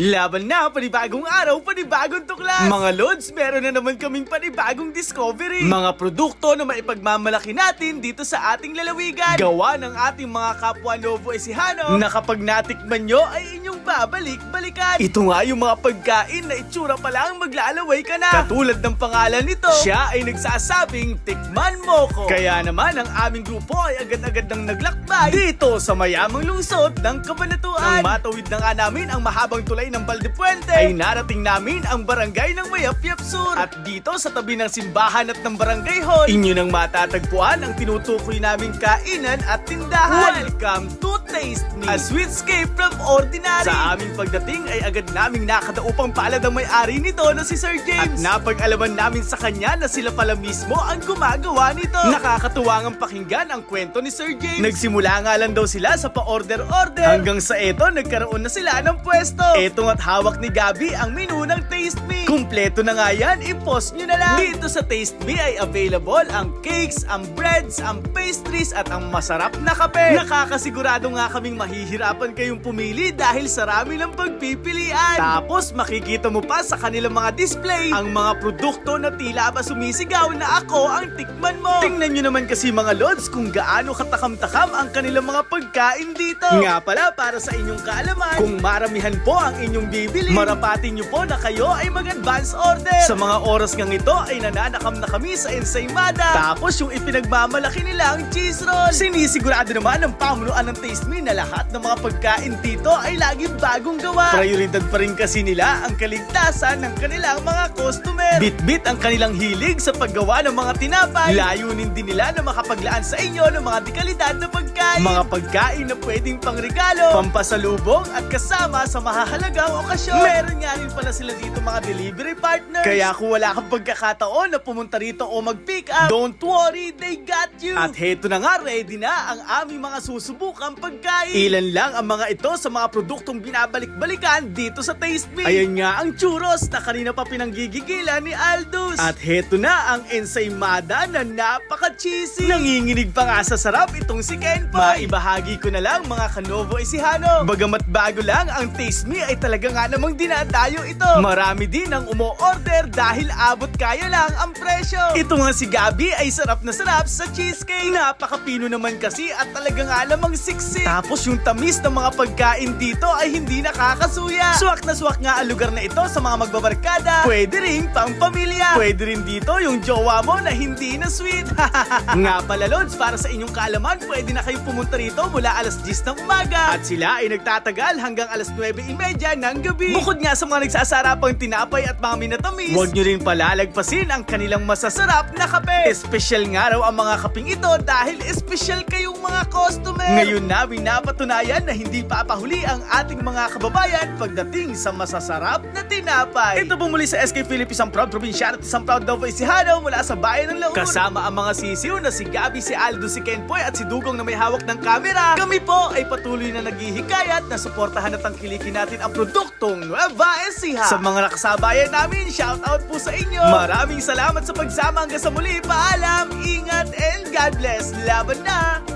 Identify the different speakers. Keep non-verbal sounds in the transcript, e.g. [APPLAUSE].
Speaker 1: Laban na, panibagong araw, panibagong tuklas! Mga Lods, meron na naman kaming panibagong discovery! Mga produkto na maipagmamalaki natin dito sa ating lalawigan! Gawa ng ating mga kapwa Novo Ecijano na kapag natikman nyo ay inyong babalik-balikan! Ito nga yung mga pagkain na itsura pa lang maglalaway ka na! Katulad ng pangalan nito, siya ay nagsasabing tikman mo ko! Kaya naman ang aming grupo ay agad-agad nang naglakbay dito sa mayamang lungsod ng Kabanatuan! Nang matawid na nga namin ang mahabang tulay ng Baldepuente ay narating namin ang barangay ng Mayapyap Sur. At dito sa tabi ng simbahan at ng barangay hall, inyo nang matatagpuan ang tinutukoy naming kainan at tindahan. Welcome to Taste Me, a sweetscape from ordinary. Sa aming pagdating ay agad naming nakadaupang palad ang may-ari nito na si Sir James. At napag-alaman namin sa kanya na sila pala mismo ang gumagawa nito. Nakakatuwang ang pakinggan ang kwento ni Sir James. Nagsimula nga lang daw sila sa pa-order-order. Hanggang sa eto, nagkaroon na sila ng pwesto. Eto nga't hawak ni Gabi ang menu ng Taste Me. Kumpleto na nga yan, i-post nyo na lang. Dito sa Taste Me ay available ang cakes, ang breads, ang pastries at ang masarap na kape. Nakakasigurado nga kaming mahihirapan kayong pumili dahil sarami ng pagpipilian. Tapos makikita mo pa sa kanilang mga display ang mga produkto na tila ba sumisigaw na ako ang tikman mo. Tingnan nyo naman kasi mga lods kung gaano katakam-takam ang kanilang mga pagkain dito. Nga pala para sa inyong kaalaman, kung maramihan po ang inyong bibili, marapatin nyo po na kayo ay mag-advance order. Sa mga oras ngang ito ay nananakam na kami sa ensaymada. Tapos yung ipinagmamalaki nila ang cheese roll. Sinisigurado naman ng pamunuan ng Taste Me na lahat ng mga pagkain dito ay laging bagong gawa. Prioridad pa rin kasi nila ang kaligtasan ng kanilang mga customer. Bit-bit ang kanilang hilig sa paggawa ng mga tinapay. Layunin din nila na makapaglaan sa inyo ng mga dekalidad na pagkain. Mga pagkain na pwedeng pangregalo, pampasalubong at kasama sa mahahalagang okasyon. Meron nga rin pala sila dito mga delivery partners. Kaya kung wala kang pagkakataon na pumunta rito o mag-pick up, don't worry, they got you. At heto na nga, ready na ang aming mga susubukang pagkain. Ilan lang ang mga ito sa mga produktong binabalik-balikan dito sa Taste Me. Ayan nga ang churros na kanina pa pinanggigigilan ni Aldous. At heto na ang ensaymada na napaka-cheesy. Nanginginig pa nga sa sarap itong si Kenpoy. Maibahagi ko na lang mga kanovo isihano. Bagamat bago lang, ang Taste Me ay talaga nga namang dinadayo ito. Marami din ang umo-order dahil abot kaya lang ang presyo. Ito nga si Gabi ay sarap na sarap sa cheesecake. Napakapino naman kasi at talaga nga namang siksik. Tapos yung tamis ng mga pagkain dito ay hindi nakakasuya. Swak na swak nga ang lugar na ito sa mga magbabarkada. Pwede rin pang pamilya. Pwede rin dito yung jowa mo na hindi na sweet. [LAUGHS] nga pala Lods, para sa inyong kaalaman, pwede na kayong pumunta rito mula alas 10 ng umaga. At sila ay nagtatagal hanggang alas 9.30 ng gabi. Bukod nga sa mga nagsasarapang tinapay at mga minatamis, huwag nyo rin palalagpasin ang kanilang masasarap na kape. Espesyal nga raw ang mga kaping ito dahil espesyal kayong mga customer. Ngayon namin napatunayan na hindi papahuli ang ating mga kababayan pagdating sa masasarap na tinapay. Ito po muli sa SK Philippines ang proud probinsyano at isang proud Novo Ecijano mula sa bayan ng Laon. Kasama ang mga sisiw na si Gabi, si Aldo, si Kenpoy at si Dugong na may hawak ng kamera. Kami po ay patuloy na naghihikayat na suportahan at tangkilikin natin ang produktong Nueva Ecija. Sa mga nakasabayan namin, shout out po sa inyo. Maraming salamat sa pagsama hanggang sa muli. Paalam, ingat, and God bless. Laban na!